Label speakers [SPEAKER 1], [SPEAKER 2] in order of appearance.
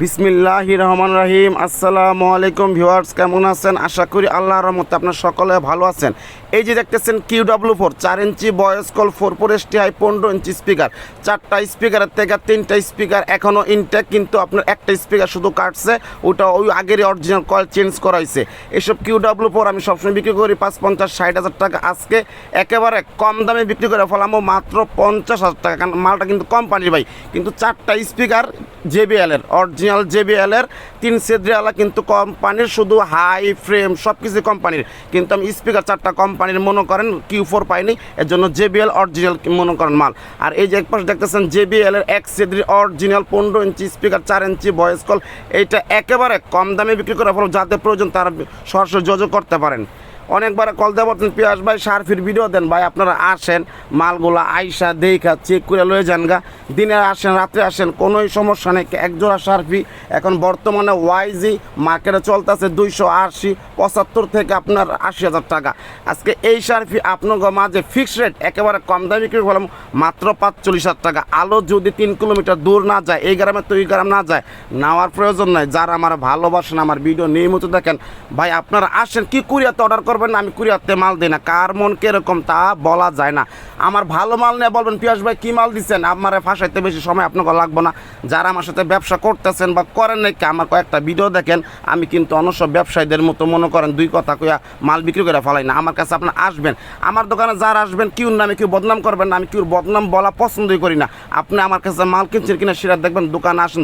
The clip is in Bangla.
[SPEAKER 1] বিসমিল্লাহ রহমান রাহিম। আসসালামু আলাইকুম ভিউয়ার্স, কেমন আছেন? আশা করি আল্লাহ রহমতে আপনার সকলে ভালো আছেন। এই যে দেখতেছেন কিউ ডাব্লু ফোর, চার ইঞ্চি বয়স call, four four S T high পনেরো ইঞ্চি স্পিকার। চারটা স্পিকারের থেকে তিনটা স্পিকার এখনও ইনটেক কিন্তু আপনার একটা স্পিকার শুধু কাটছে, ওটা ওই আগেরই অরিজিনাল কয়েল চেঞ্জ করাইছে। এসব কিউ ডাব্লু ফোর আমি সবসময় বিক্রি করি পাঁচ, পঞ্চাশ, ষাট হাজার টাকা। আজকে একেবারে কম দামে বিক্রি করে ফেলামো মাত্র পঞ্চাশ হাজার টাকা। কারণ মালটা কিন্তু কোম্পানির ভাই, কিন্তু চারটা স্পিকার জেবিএলের অরিজিনাল জেবিএলের তিন সেদ্রিয়ালা কিন্তু কোম্পানির শুধু হাই ফ্রেম সব কিছু কোম্পানির। কিন্তু আমি স্পিকার চারটা কোম্পানির মনে করেন কিউ ফোর পাইনি এর জন্য জেবিএল অরিজিনাল মনে করেন মাল। আর এই যে এক পাশে দেখতেছেন জেবিএল এর এক সেদ্রি অরিজিনাল পনেরো ইঞ্চি স্পিকার, চার ইঞ্চি ভয়েস কল, এইটা একেবারে কম দামে বিক্রি করার ফেলো যাদের প্রয়োজন তারা সরাসরি যোগাযোগ করতে পারেন। অনেকবার কল দেওয়া বলতেন পিয়াস ভাই, সার্ফির ভিডিও দেন ভাই, আপনারা আসেন, মালগুলা আইসা দেখা চেক করে লয়ে যান গা। দিনে আসেন রাত্রে আসেন, কোনোই সমস্যা নেই। একজোড়া সার্ফি, এখন বর্তমানে ওয়াইজি মার্কেটে চলতেছে দুইশো আশি, পঁচাত্তর থেকে আপনার আশি হাজার টাকা। আজকে এই সার্ফি আপনার মাঝে ফিক্সড রেট একেবারে কম দামে বিক্রি করলাম, মাত্র পাঁচচল্লিশ হাজার টাকা। আলো যদি তিন কিলোমিটার দূর না যায়, এই গ্রামে তো এই গ্রাম না যায়, নেওয়ার প্রয়োজন নাই। যারা আমার ভালোবাসেন, আমার ভিডিও নিয়মিত দেখেন, ভাই, আপনারা আসেন, কি কুরিয়াতে অর্ডার করবেন? না, আমি কুরিয়াতে মাল দিই না। কার মন কীরকম তা বলা যায় না। আমার ভালো মাল নিয়ে বলবেন, পিয়াস ভাই, কী মাল দিচ্ছেন আমার ফাঁসাইতে বেশি সময় আপনাকে লাগবে না। যারা আমার সাথে ব্যবসা করতেছেন বা করেন নাকি আমার কয়েকটা ভিডিও দেখেন। আমি কিন্তু অন্য সব ব্যবসায়ীদের মতো মনে করেন, দুই কথা কইয়া মাল বিক্রি করে ফেলাই না। আমার কাছে আপনার আসবেন। আমার দোকানে যারা আসবেন কিউর নামে কেউ বদনাম করবেন না। আমি কিউর বদনাম বলা পছন্দই করি না। আপনি আমার কাছে মাল কিনছেন কিনা সেটা দেখবেন, দোকানে আসেন